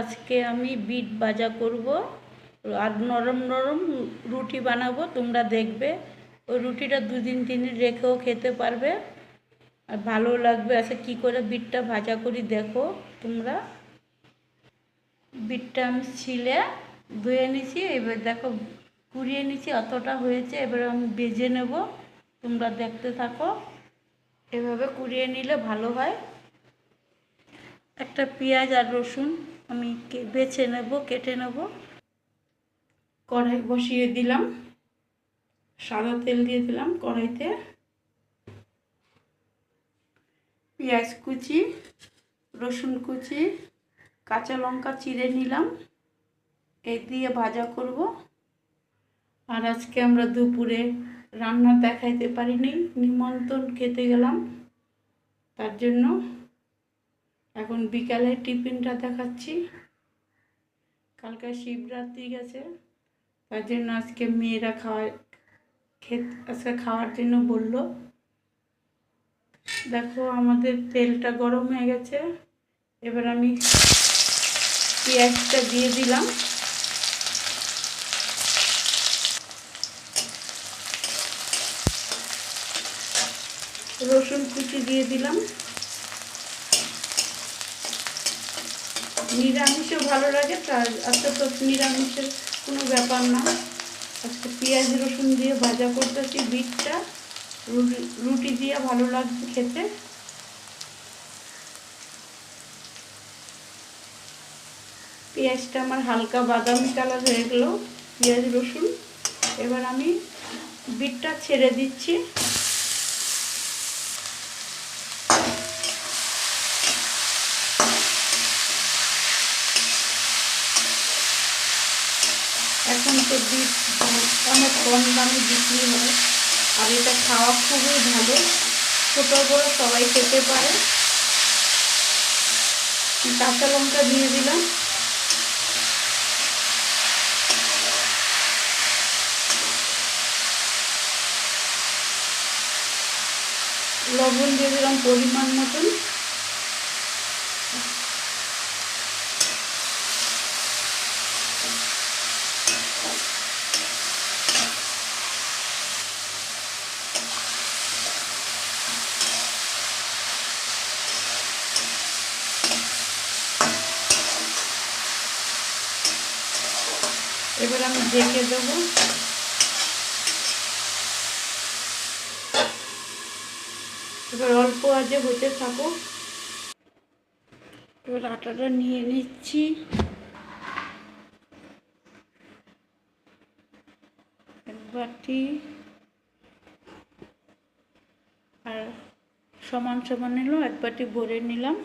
আজকে আমি বিট ভাজা করব। আর নরম নরম রুটি বানাবো, তোমরা দেখবে। ওই রুটিটা দুদিন তিন দিন রেখেও খেতে পারবে। আর ভালো লাগবে আচ্ছা কী করে বিটটা ভাজা করি দেখো তোমরা। বিটটা আমি ছিলে ধুয়ে নিছি, এবার দেখো কুড়িয়ে নিছি, অতটা হয়েছে, এবার আমি বেজে নেব। তোমরা দেখতে থাকো। এভাবে কুড়িয়ে নিলে ভালো হয়। একটা পেঁয়াজ আর রসুন আমি বেছে নেব, কেটে নেব। কড়াই বসিয়ে দিলাম। সাদা তেল দিয়ে দিলাম কড়াইতে। পেঁয়াজ কুচি, রসুন কুচি, কাঁচা লঙ্কা চিড়ে নিলাম। এই দিয়ে ভাজা করব। আর আজকে আমরা দুপুরে রান্না দেখাইতে পারিনি, নিমন্ত্রণ খেতে গেলাম। তার জন্য এখন বিকালে টিফিনটা দেখাচ্ছি। কালকে শিবরাত্রি গেছে, তার জন্য আজকে মেয়েরা খাওয়া খেত, আজকে খাওয়ার জন্য বলল। দেখো আমাদের তেলটা গরম হয়ে গেছে, এবার আমি পেঁয়াজটা দিয়ে দিলাম। রসুন কুচি দিয়ে দিলাম। নিরামিষও ভালো লাগে, তার আজকে তো নিরামিষের কোনো ব্যাপার না। আজকে পেঁয়াজ রসুন দিয়ে ভাজা করতেছি, বিটটা। রুটি দিয়ে ভালো লাগছে খেতে। পেঁয়াজটা আমার হালকা বাদামি কালার হয়ে গেল, পেঁয়াজ রসুন। এবার আমি বিটটা ছেড়ে দিচ্ছি এখন তো বিট অনেক কম দামে বিক্রি হয়। আর এটা খাওয়া খুবই ভালো। ছোটো বড়ো সবাই খেতে পারে। কাঁচা লঙ্কা দিয়ে দিলাম। লবণ দিয়ে দিলাম পরিমাণ মতন। আমি ঢেকে দেবো। এবার অল্প আজে হতে থাকো এবার আটাটা নিয়ে নিচ্ছি। এক বাটি। আর সমান সমান নিলাম, এক বাটি ভরে নিলাম।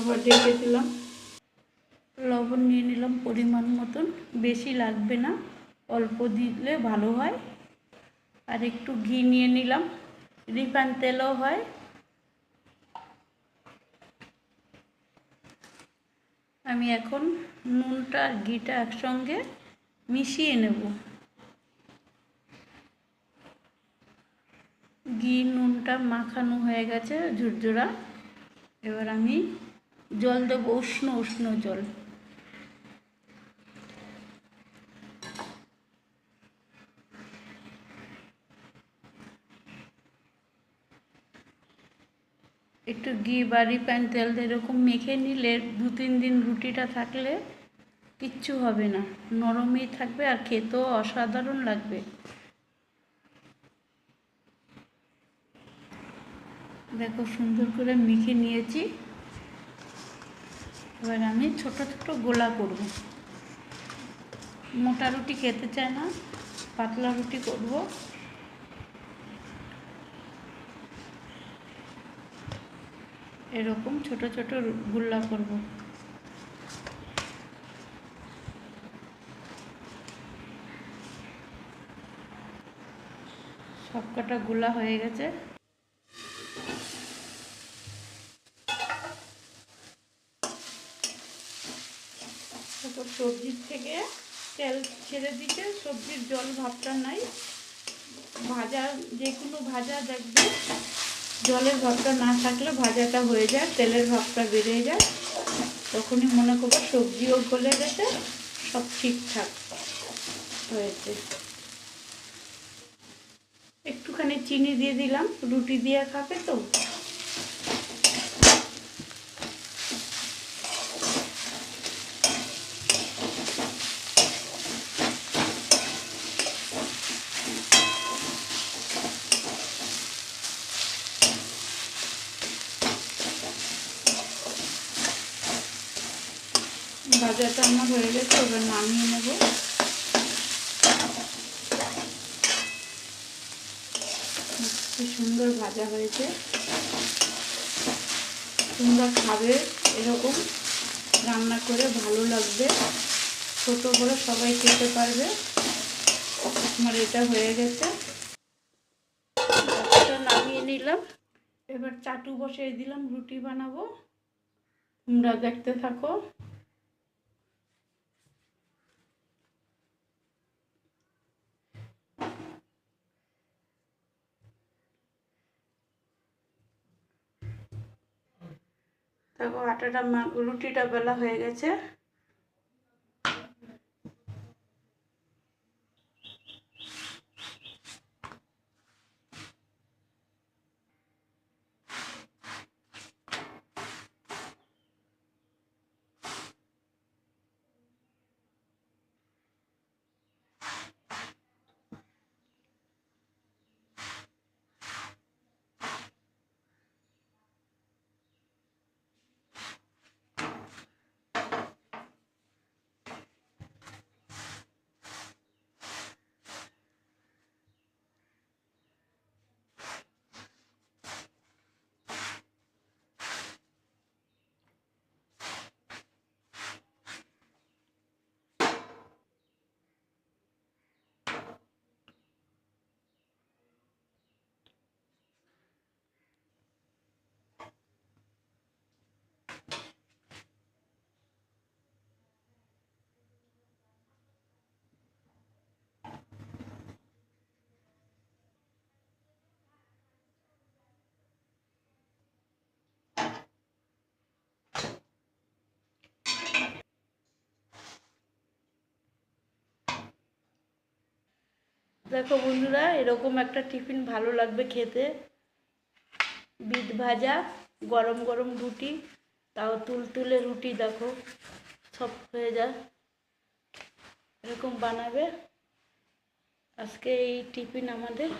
আবার ঢেকে দিলাম। লবণ নিয়ে নিলাম পরিমাণ মতন। বেশি লাগবে না, অল্প দিলে ভালো হয়। আর একটু ঘি নিয়ে নিলাম, রিফাইন তেলও হয়। আমি এখন নুনটা আর ঘিটা একসঙ্গে মিশিয়ে নেব। ঘি, নুনটা মাখানো হয়ে গেছে ঝুরঝুরা। এবার আমি জল দেবো, উষ্ণ উষ্ণ জল। একটু ঘি বা রিফাইন তেল দিয়ে এরকম মেখে নিলে দু, তিন দিন রুটিটা থাকলে কিচ্ছু হবে না। নরমই থাকবে আর খেতেও অসাধারণ লাগবে। দেখো, সুন্দর করে মেখে নিয়েছি। এবার আমি ছোট ছোট গোলা করব। মোটা রুটি খেতে চায় না, পাতলা রুটি করব। এরকম ছোট ছোট গুল্লা করব। সবকটা গোলা হয়ে গেছে। তারপর সবজির থেকে তেল ছেড়ে দিতে, সবজির জল ভাবটা নাই। ভাজা যে কোনো ভাজা দেখবে, জলের ভাবটা না থাকলে ভাজাটা হয়ে যায়, তেলের ভাবটা বেড়ে যায়। তখনই মনে করব সবজিও গলে গেছে, সব ঠিকঠাক হয়েছে। একটুখানি চিনি দিয়ে দিলাম, রুটি দিয়ে খাবে তো। ভাজাটা আমার হয়ে গেছে, এবার নামিয়ে নেব। কি সুন্দর ভাজা হয়েছে। তোমরা খাবে এরকম, রান্না করে ভালো লাগবে। ছোট বড় সবাই খেতে পারবে। আমার এটা হয়ে গেছে। নামিয়ে নিলাম। এবার চাটু বসিয়ে দিলাম, রুটি বানাবো। তোমরা দেখতে থাকো। দেখো আটাটা রুটিটা বেলা হয়ে গেছে। দেখো বন্ধুরা, এরকম একটা টিফিন ভালো লাগবে খেতে। বিট ভাজা, গরম গরম রুটি, তাও তুলতুলে রুটি দেখো, সব হয়ে যায় এরকম বানাবে। আজকে এই টিফিন আমাদের।